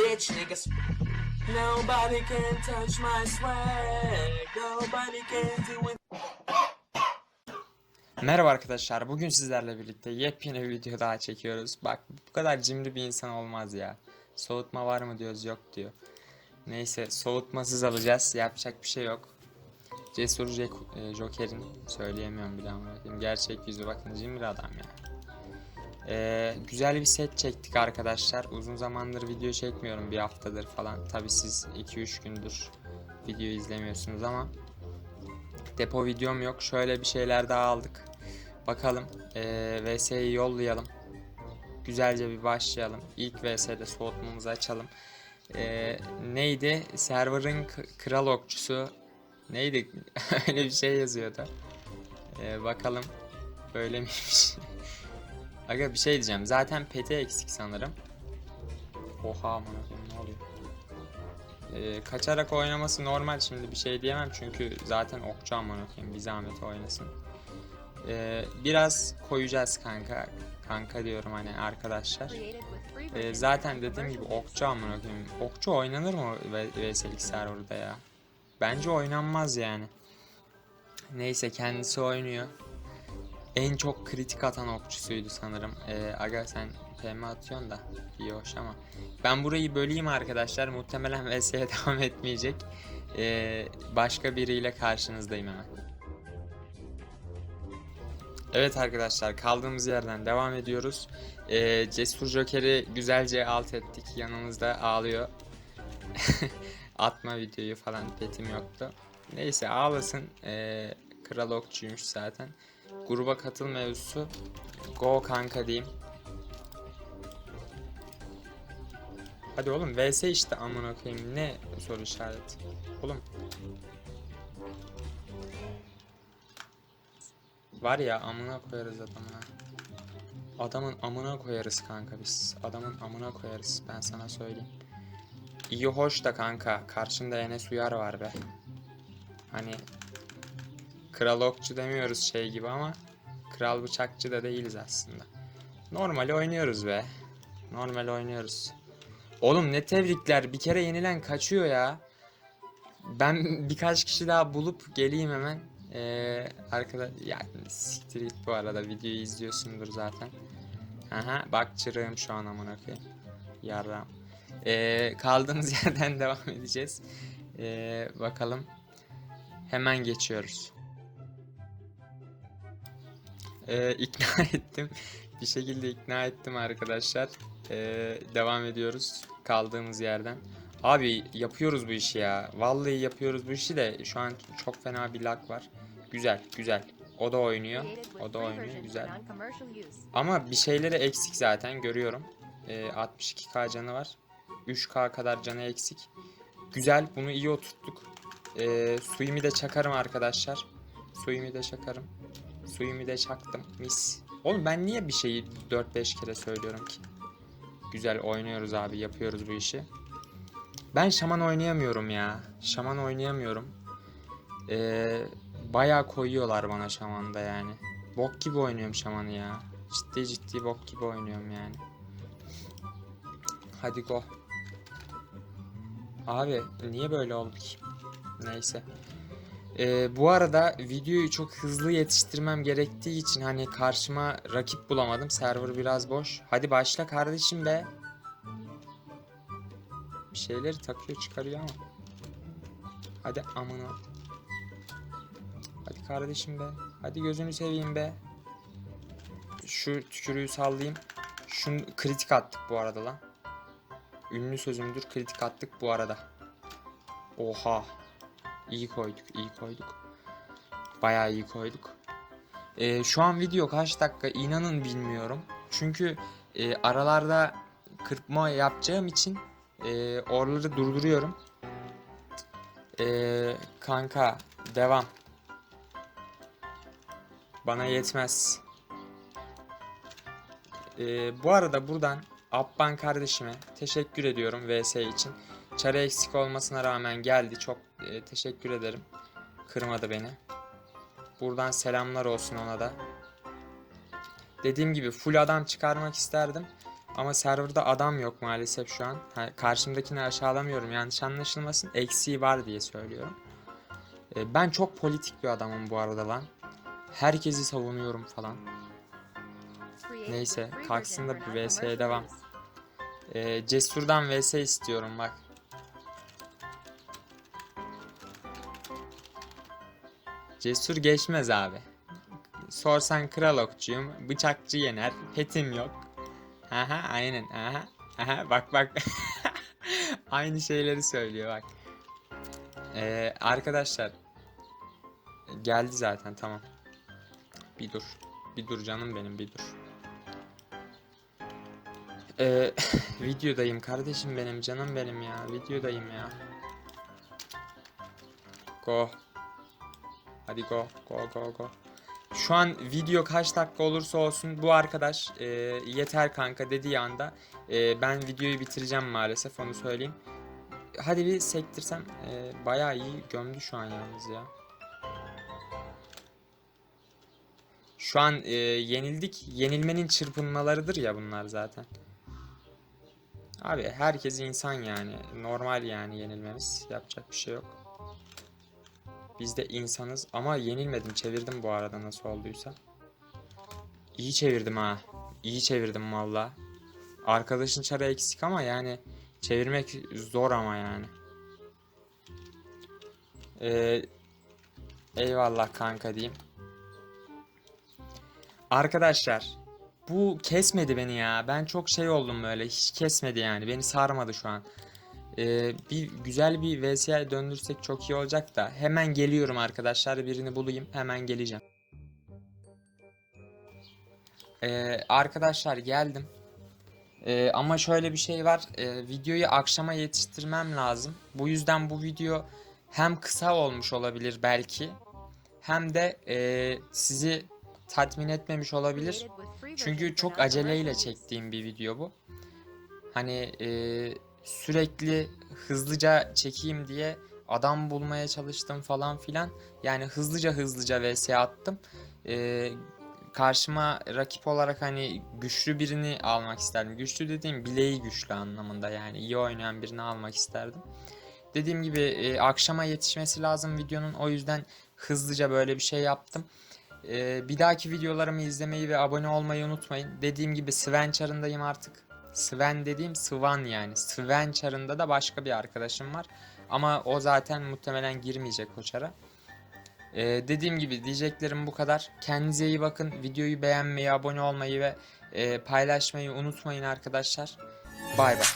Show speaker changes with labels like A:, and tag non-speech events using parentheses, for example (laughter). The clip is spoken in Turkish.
A: bitch niggas. Nobody can touch my swag. Nobody can do it.
B: Merhaba arkadaşlar. Bugün sizlerle birlikte yepyeni bir video daha çekiyoruz. Bak bu kadar cimri bir insan olmaz ya. Soğutma var mı diyoruz yok diyor. Neyse soğutmasız alacağız. Yapacak bir şey yok. Cesur e, Joker'in söyleyemiyorum bile ama gerçek yüzü bakın cimri adam ya. Ee, güzel bir set çektik arkadaşlar. Uzun zamandır video çekmiyorum bir haftadır falan. Tabi siz 2-3 gündür video izlemiyorsunuz ama depo videom yok. Şöyle bir şeyler daha aldık. Bakalım ee, VS'yi yollayalım. Güzelce bir başlayalım. İlk VS'de soğutmamızı açalım. Ee, neydi? Server'ın kral okçusu. Neydi? (laughs) Öyle bir şey yazıyordu. Ee, bakalım. Böyle miymiş? (laughs) Aga bir şey diyeceğim. Zaten peti eksik sanırım. Oha aman ne oluyor? Ee, kaçarak oynaması normal şimdi bir şey diyemem çünkü zaten okçu aman okuyayım bir zahmet oynasın. Ee, biraz koyacağız kanka. Kanka diyorum hani arkadaşlar. Ee, zaten dediğim gibi okçu aman okuyayım. Okçu oynanır mı V- VS'lik serverda ya? Bence oynanmaz yani. Neyse kendisi oynuyor. En çok kritik atan okçusuydu sanırım. Ee, aga sen PM atıyorsun da iyi hoş ama. Ben burayı böleyim arkadaşlar. Muhtemelen (laughs) VS'ye devam etmeyecek. Ee, başka biriyle karşınızdayım hemen. Evet arkadaşlar kaldığımız yerden devam ediyoruz. Ee, Cesur Joker'i güzelce alt ettik. Yanımızda ağlıyor. (laughs) Atma videoyu falan petim yoktu. Neyse ağlasın. Ee, Kral Okçuymuş zaten. Gruba katıl mevzusu. Go kanka diyeyim. Hadi oğlum VS işte amına koyayım. Ne soru işareti? Oğlum. Var ya amına koyarız adamına. Adamın amına koyarız kanka biz. Adamın amına koyarız ben sana söyleyeyim. İyi hoş da kanka. Karşında Enes Uyar var be. Hani Kral okçu demiyoruz şey gibi ama kral bıçakçı da değiliz aslında. Normal oynuyoruz be. Normal oynuyoruz. Oğlum ne tebrikler. Bir kere yenilen kaçıyor ya. Ben birkaç kişi daha bulup geleyim hemen. Ee, arkada ya siktir git bu arada videoyu izliyorsundur zaten. Aha bak çırığım şu an amına koyayım. Yarram. Ee, kaldığımız (laughs) yerden devam edeceğiz. Ee, bakalım. Hemen geçiyoruz. Ee, (laughs) ikna ettim. Bir şekilde ikna ettim arkadaşlar. Ee, devam ediyoruz kaldığımız yerden. Abi yapıyoruz bu işi ya. Vallahi yapıyoruz bu işi de şu an çok fena bir lag var. Güzel, güzel. O da oynuyor. O da oynuyor. Güzel. Ama bir şeyleri eksik zaten görüyorum. Ee, 62k canı var. 3k kadar canı eksik. Güzel. Bunu iyi oturttuk. Ee, suyumu de çakarım arkadaşlar. Suyumu de çakarım. Suyumu da çaktım. Mis. Oğlum ben niye bir şeyi 4-5 kere söylüyorum ki? Güzel oynuyoruz abi. Yapıyoruz bu işi. Ben şaman oynayamıyorum ya. Şaman oynayamıyorum. Ee, bayağı koyuyorlar bana şamanda yani. Bok gibi oynuyorum şamanı ya. Ciddi ciddi bok gibi oynuyorum yani. Hadi go. Abi niye böyle oldu ki? Neyse. Ee, bu arada videoyu çok hızlı yetiştirmem gerektiği için hani karşıma rakip bulamadım. Server biraz boş. Hadi başla kardeşim be. Bir şeyleri takıyor çıkarıyor ama. Hadi amına. Hadi kardeşim be. Hadi gözünü seveyim be. Şu tükürüğü sallayayım. Şunu kritik attık bu arada lan. Ünlü sözümdür kritik attık bu arada. Oha. İyi koyduk, iyi koyduk. Bayağı iyi koyduk. Ee, şu an video kaç dakika inanın bilmiyorum. Çünkü e, aralarda kırpma yapacağım için e, oraları durduruyorum. E, kanka devam. Bana yetmez. E, bu arada buradan Abban kardeşime teşekkür ediyorum VS için. Çare eksik olmasına rağmen geldi. Çok e, teşekkür ederim. Kırmadı beni. Buradan selamlar olsun ona da. Dediğim gibi full adam çıkarmak isterdim. Ama serverda adam yok maalesef şu an. Ha, karşımdakini aşağılamıyorum yanlış anlaşılmasın. Eksiği var diye söylüyorum. E, ben çok politik bir adamım bu arada lan. Herkesi savunuyorum falan.
C: Neyse, kalksın da bir VS'ye
B: devam. E, Cesur'dan vs istiyorum bak. Cesur geçmez abi. Sorsan kral okçuyum, bıçakçı yener, petim yok. Aha aynen aha. Aha bak bak. (laughs) Aynı şeyleri söylüyor bak. Ee, arkadaşlar geldi zaten tamam. Bir dur. Bir dur canım benim bir dur. Ee, (laughs) videodayım kardeşim benim canım benim ya. Videodayım ya. Go. Hadi go go go go. Şu an video kaç dakika olursa olsun bu arkadaş e, yeter kanka dediği anda e, ben videoyu bitireceğim maalesef onu söyleyeyim. Hadi bir sektirsem e, bayağı iyi gömdü şu an yalnız ya. Şu an e, yenildik. Yenilmenin çırpınmalarıdır ya bunlar zaten. Abi herkes insan yani. Normal yani yenilmemiz. Yapacak bir şey yok. Biz de insanız ama yenilmedim. Çevirdim bu arada nasıl olduysa. İyi çevirdim ha. İyi çevirdim valla. Arkadaşın çarı eksik ama yani çevirmek zor ama yani. Ee, eyvallah kanka diyeyim. Arkadaşlar bu kesmedi beni ya. Ben çok şey oldum böyle. Hiç kesmedi yani. Beni sarmadı şu an. Ee, bir güzel bir VS'ye döndürsek çok iyi olacak da hemen geliyorum arkadaşlar birini bulayım hemen geleceğim. Ee, arkadaşlar geldim. Ee, ama şöyle bir şey var ee, videoyu akşama yetiştirmem lazım. Bu yüzden bu video hem kısa olmuş olabilir belki hem de ee, sizi tatmin etmemiş olabilir. Çünkü çok aceleyle çektiğim bir video bu. Hani ee, sürekli hızlıca çekeyim diye adam bulmaya çalıştım falan filan. Yani hızlıca hızlıca vs attım. Ee, karşıma rakip olarak hani güçlü birini almak isterdim. Güçlü dediğim bileği güçlü anlamında yani iyi oynayan birini almak isterdim. Dediğim gibi e, akşama yetişmesi lazım videonun o yüzden hızlıca böyle bir şey yaptım. Ee, bir dahaki videolarımı izlemeyi ve abone olmayı unutmayın. Dediğim gibi Sven çarındayım artık. Sven dediğim Svan yani. Sven çarında da başka bir arkadaşım var. Ama o zaten muhtemelen girmeyecek o çara. Ee, dediğim gibi diyeceklerim bu kadar. Kendinize iyi bakın. Videoyu beğenmeyi, abone olmayı ve e, paylaşmayı unutmayın arkadaşlar. Bay bay.